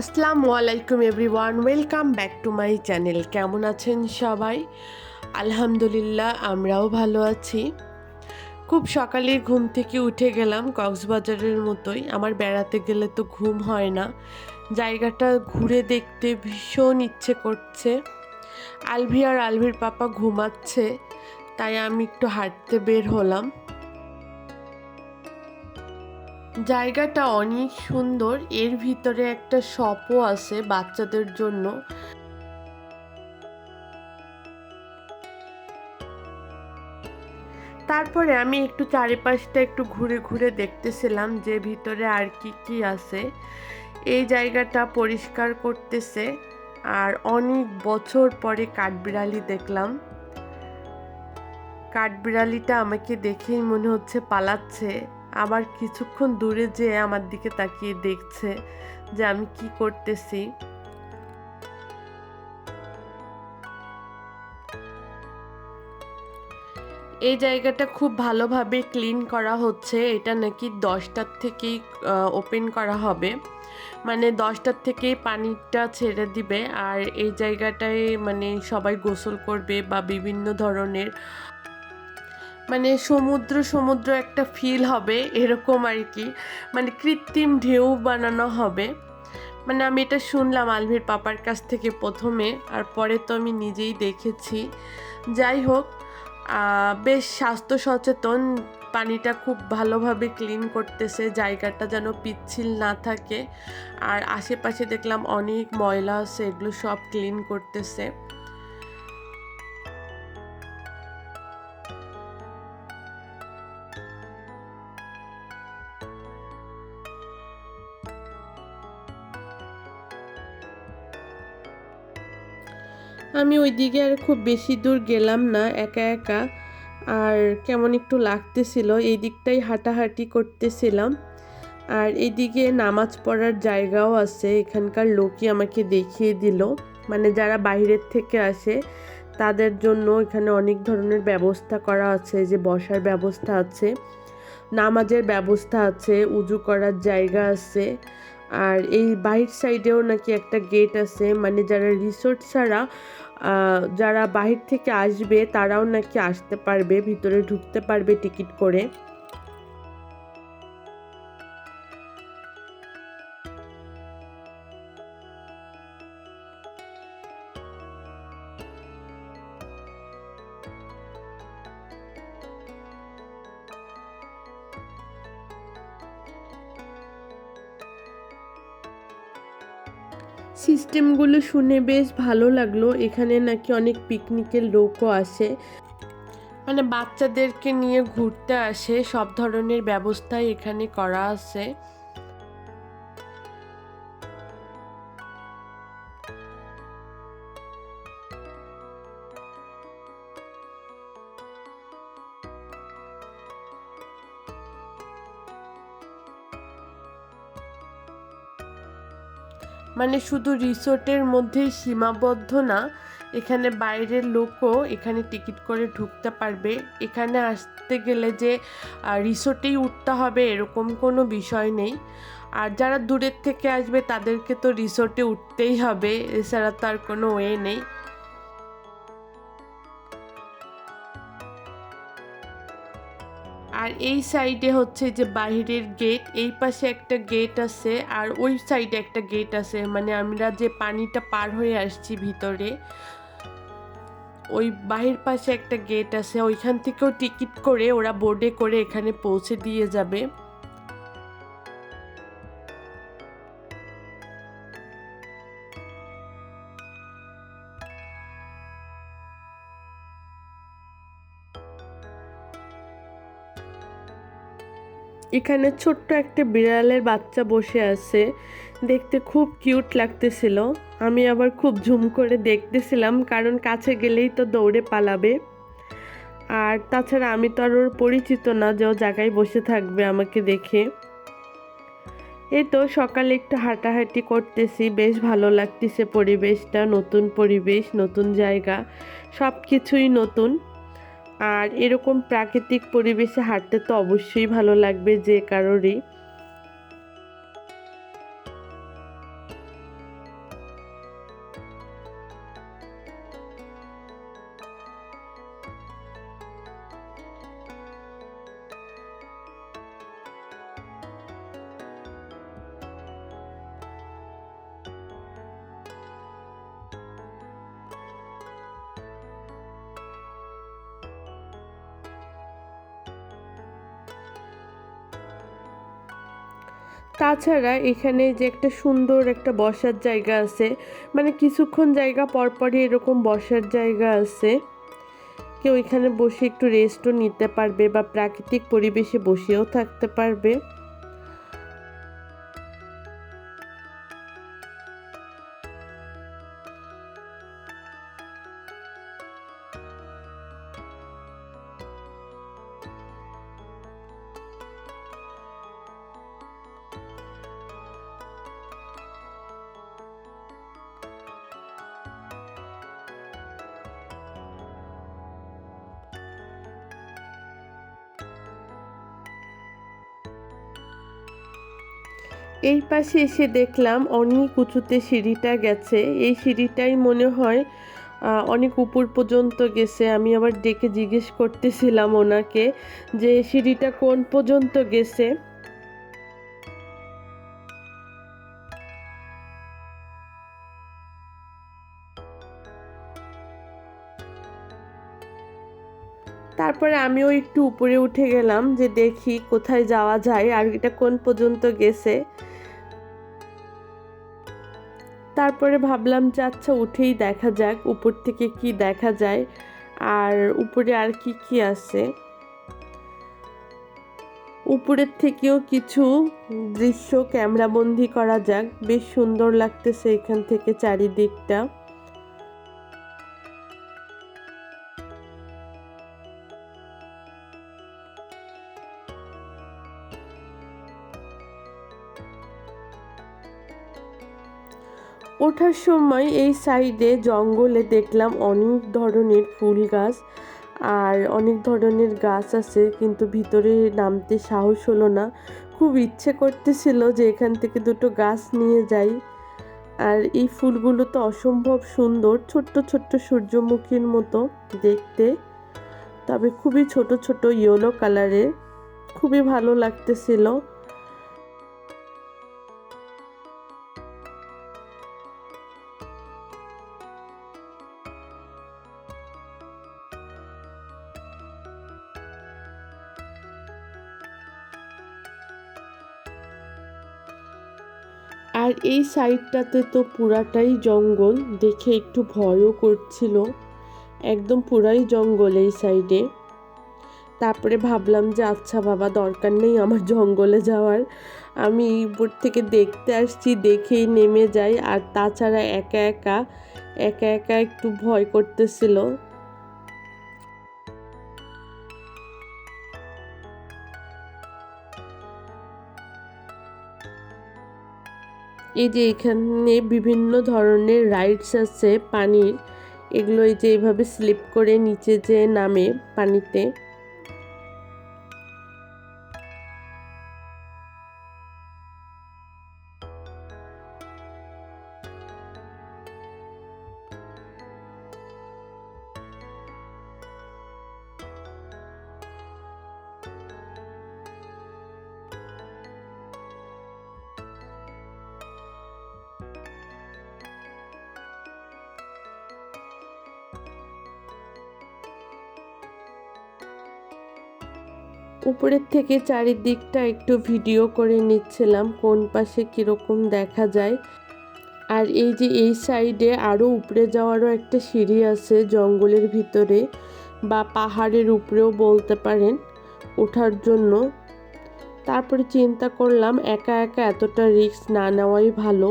আসসালামু আলাইকুম everyone, welcome back to my channel. কেমন আছেন সবাই? আলহামদুলিল্লাহ, আমরাও ভালো আছি। খুব সকালে ঘুম থেকে উঠে গেলাম কক্সবাজারের মতোই। আমার বেড়াতে গেলে তো ঘুম হয় না। জায়গাটা ঘুরে দেখতে ভীষণ ইচ্ছে করছে। আলভি আর আলভির পাপা ঘুমাচ্ছে, তাই আমি একটু হাঁটতে বের হলাম। জায়গাটা অনেক সুন্দর। এর ভিতরে একটা শপও আছে বাচ্চাদের জন্য। তারপরে আমি একটু চারিপাশটা একটু ঘুরে ঘুরে দেখতেছিলাম যে ভিতরে আর কি কি আছে। এই জায়গাটা পরিষ্কার করতেছে আর অনেক বছর পরে কাঠবিড়ালি দেখলাম। কাঠবিড়ালিটা আমাকে দেখেই মনে হচ্ছে পালাচ্ছে। আবার কিছুক্ষণ দূরে যেয়ে আমার দিকে তাকিয়ে দেখছে যে আমি কি করতেছি। এই জায়গাটা খুব ভালোভাবে ক্লিন করা হচ্ছে। এটা নাকি দশটার থেকেই ওপেন করা হবে। মানে দশটার থেকেই পানিটা ছেড়ে দিবে। আর এই জায়গাটায় মানে সবাই গোসল করবে বা বিভিন্ন ধরনের মানে সমুদ্র সমুদ্র একটা ফিল হবে, এরকম আর কি মানে কৃত্রিম ঢেউ বানানো হবে। মানে আমি এটা শুনলাম আলভির পাপার কাছ থেকে প্রথমে, আর পরে তো আমি নিজেই দেখেছি। যাই হোক বেশ স্বাস্থ্য সচেতন, পানিটা খুব ভালোভাবে ক্লিন করতেছে, জায়গাটা যেন পিচ্ছিল না থাকে। আর আশেপাশে দেখলাম অনেক ময়লা আছে, এগুলো সব ক্লিন করতেছে। আমি ওই দিকে আর খুব বেশি দূর গেলাম না, একা একা। আর কেমন একটু লাগতেছিল, এই দিকটাই হাঁটাহাঁটি করতেছিলাম। আর এদিকে নামাজ পড়ার জায়গাও আছে, এখানকার লোকই আমাকে দেখিয়ে দিল। মানে যারা বাইরের থেকে আসে, তাদের জন্য এখানে অনেক ধরনের ব্যবস্থা করা আছে, যে বসার ব্যবস্থা আছে, নামাজের ব্যবস্থা আছে, উজু করার জায়গা আছে। আর এই বাহির সাইডেও নাকি একটা গেট আছে মানে যারা রিসোর্ট ছাড়া যারা বাহির থেকে আসবে তারাও নাকি আসতে পারবে ভিতরে ঢুকতে পারবে টিকিট করে। সিস্টেমগুলো শুনে বেশ ভালো লাগল। এখানে নাকি অনেক পিকনিকের লোকও আসে। মানে বাচ্চাদেরকে নিয়ে ঘুরতে আসে, সব ধরনের ব্যবস্থাই এখানে করা আছে। মানে শুধু রিসোর্টের মধ্যেই সীমাবদ্ধ না, এখানে বাইরের লোকও এখানে টিকিট করে ঢুকতে পারবে। এখানে আসতে গেলে যে রিসোর্টেই উঠতে হবে এরকম কোনো বিষয় নেই। আর যারা দূরের থেকে আসবে তাদেরকে তো রিসোর্টে উঠতেই হবে, এছাড়া তো আর কোনো ওয়ে নেই। আর এই সাইডে হচ্ছে যে বাহিরের গেট এই পাশে একটা গেট আছে আর ওই সাইডে একটা গেট আছে। মানে আমরা যে পানিটা পার হয়ে আসছি ভিতরে, ওই বাহির পাশে একটা গেট আছে। ওইখান থেকেও টিকিট করে ওরা বোর্ডে করে এখানে পৌঁছে দিয়ে যাবে। এখানে ছোট্ট একটা বিড়ালের বাচ্চা বসে আছে। দেখতে খুব কিউট লাগতেছিল। আমি আবার খুব ঝুম করে দেখতেছিলাম, কারণ কাছে গেলেই তো দৌড়ে পালাবে। আর তাছাড়া আমি তো আর ওর পরিচিত না, যে ও জায়গায় বসে থাকবে আমাকে দেখে। এই তো সকালে একটু হাঁটাহাঁটি করতেছি, বেশ ভালো লাগতেছে পরিবেশটা, নতুন পরিবেশ, নতুন জায়গা সব কিছুই নতুন। আর এরকম প্রাকৃতিক পরিবেশে হাঁটতে তো অবশ্যই ভালো লাগবে যে কারোরই। তাছাড়া এখানে যে একটা সুন্দর একটা বসার জায়গা আছে মানে কিছুক্ষণ জায়গা পরপরই এরকম বসার জায়গা আছে। কেউ এখানে বসে একটু রেস্টও নিতে পারবে বা প্রাকৃতিক পরিবেশে বসেও থাকতে পারবে। এই পাশে এসে দেখলাম অনেক উঁচুতে সিঁড়িটা গেছে। এই সিঁড়িটাই মনে হয় অনেক উপর পর্যন্ত গেছে। আমি আবার ডেকে জিজ্ঞেস করতেছিলাম ওনাকে যে সিঁড়িটা কোন পর্যন্ত গেছে। তারপরে আমিও একটু উপরে উঠে গেলাম যে দেখি কোথায় যাওয়া যায় আর এটা কোন পর্যন্ত গেছে। তারপরে ভাবলাম যে আচ্ছা উঠেই দেখা যাক উপর থেকে কি দেখা যায় আর উপরে আর কি কি আছে। উপরের থেকেও কিছু দৃশ্য ক্যামেরাবন্দি করা যাক। বেশ সুন্দর লাগতেছে এখান থেকে চারিদিকটা। ওঠার সময় এই সাইডে জঙ্গলে দেখলাম অনেক ধরনের ফুল গাছ আর অনেক ধরনের গাছ আছে, কিন্তু ভিতরে নামতে সাহস হলো না। খুব ইচ্ছে করতেছিল যে এখান থেকে দুটো গাছ নিয়ে যাই। আর এই ফুলগুলো তো অসম্ভব সুন্দর, ছোট্ট ছোট্ট সূর্যমুখীর মতো দেখতে। তবে খুবই ছোট ছোট ইয়েলো কালারের, খুবই ভালো লাগতেছিল। আর এই সাইডটাতে তো পুরাটাই জঙ্গল, দেখে একটু ভয়ও করছিল। একদম পুরাই জঙ্গল এই সাইডে। তারপরে ভাবলাম যে আচ্ছা বাবা, দরকার নেই আমার জঙ্গলে যাওয়ার। আমি উপর থেকে দেখতে আসছি, দেখেই নেমে যাই। আর তাছাড়া একা একা একা একা একটু ভয় করতেছিল। এই যে এখানে বিভিন্ন ধরনের রাইডস আছে পানির। এগুলো এই যে এইভাবে স্লিপ করে নিচে যে নামে পানিতে। উপরের থেকে চারিদিকটা একটু ভিডিও করে নিচ্ছিলাম, কোন পাশে কীরকম দেখা যায়। আর এই যে এই সাইডে আরও উপরে যাওয়ারও একটা সিঁড়ি আছে জঙ্গলের ভিতরে, বা পাহাড়ের উপরেও বলতে পারেন ওঠার জন্য। তারপরে চিন্তা করলাম, একা একা এতটা রিস্ক না নেওয়াই ভালো।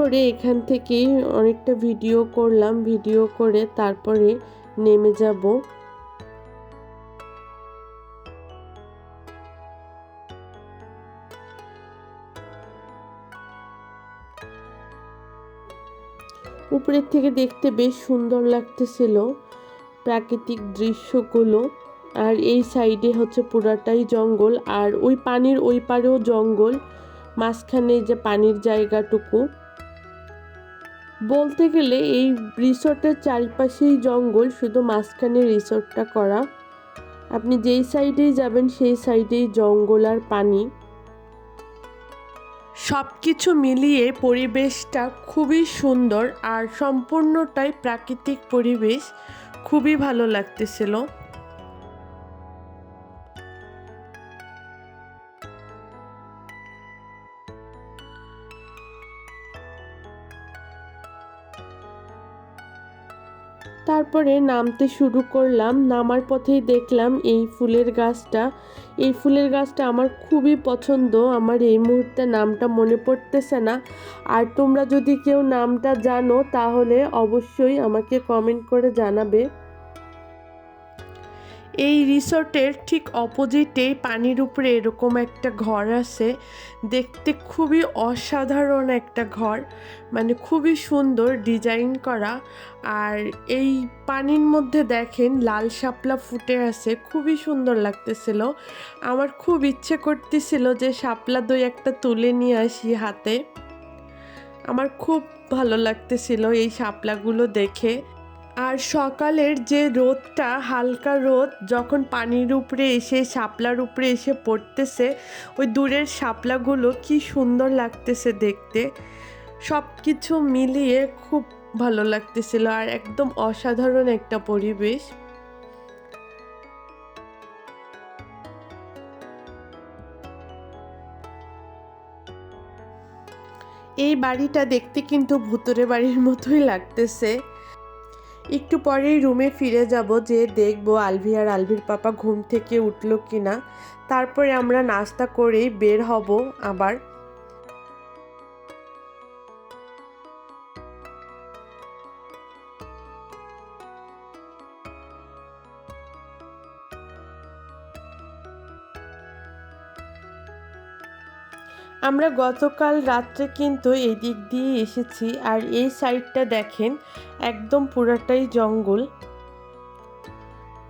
তারপরে এখান থেকেই অনেকটা ভিডিও করলাম, ভিডিও করে তারপরে নেমে যাব। উপরের থেকে দেখতে বেশ সুন্দর লাগতেছিল প্রাকৃতিক দৃশ্যগুলো, আর এই সাইডে হচ্ছে পুরাটাই জঙ্গল, আর ওই পানির ওই পারেও জঙ্গল, মাঝখানে যে পানির জায়গাটুকু। বলতে গেলে এই রিসোর্টের চারিপাশেই জঙ্গল, শুধু মাঝখানে রিসোর্টটা করা। আপনি যেই সাইডেই যাবেন, সেই সাইডেই জঙ্গল আর পানি। সব কিছু মিলিয়ে পরিবেশটা খুবই সুন্দর আর সম্পূর্ণটাই প্রাকৃতিক পরিবেশ। খুবই ভালো লাগতেছিল। তারপরে নামতে শুরু করলাম। নামার পথেই দেখলাম এই ফুলের গাছটা। এই ফুলের গাছটা আমার খুবই পছন্দ। আমার এই মুহূর্তে নামটা মনে পড়তেছে না। আর তোমরা যদি কেউ নামটা জানো, তাহলে অবশ্যই আমাকে কমেন্ট করে জানাবে। এই রিসোর্টের ঠিক অপোজিটে পানির উপরে এরকম একটা ঘর আছে। দেখতে খুবই অসাধারণ একটা ঘর। মানে খুবই সুন্দর ডিজাইন করা। আর এই পানির মধ্যে দেখেন লাল শাপলা ফুটে আছে। খুবই সুন্দর লাগতেছিল। আমার খুব ইচ্ছে করতেছিল যে শাপলা দই একটা তুলে নিয়ে আসি হাতে। আমার খুব ভালো লাগতেছিল এই শাপলাগুলো দেখে। আর সকালের যে রোদটা, হালকা রোদ, যখন পানির উপরে এসে, শাপলার উপরে এসে পড়তেছে, ওই দূরের শাপলাগুলো কি সুন্দর লাগতেছে দেখতে। সব কিছু মিলিয়ে খুব ভালো লাগতেছিল আর একদম অসাধারণ একটা পরিবেশ। এই বাড়িটা দেখতে কিন্তু ভুতুরে বাড়ির মতোই লাগতেছে। একটু পরেই রুমে ফিরে যাব যে দেখব আলভি আর আলভির পাপা ঘুম থেকে উঠল কিনা। তারপরে আমরা নাস্তা করেই বের হব আবার। আমরা গতকাল রাত্রে কিন্তু এই দিক দিয়ে এসেছি আর এই সাইডটা দেখেন, একদম পুরাটাই জঙ্গল।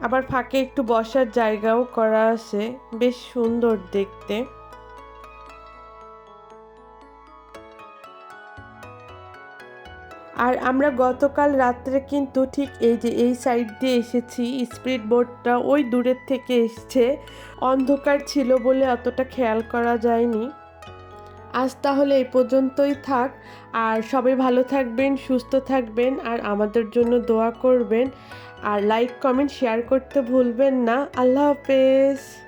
আবার ফাঁকে একটু বসার জায়গাও করা আছে, বেশ সুন্দর দেখতে। আর আমরা গতকাল রাত্রে কিন্তু ঠিক এই যে এই সাইড দিয়ে এসেছি স্পিড বোটটা ওই দূরের থেকে এসছে। অন্ধকার ছিল বলে অতটা খেয়াল করা যায়নি। আজ তাহলে এই পর্যন্তই থাক। আর সবাই ভালো থাকবেন, সুস্থ থাকবেন, আর আমাদের জন্য দোয়া করবেন। আর লাইক কমেন্ট শেয়ার করতে ভুলবেন না। আল্লাহ হাফেজ।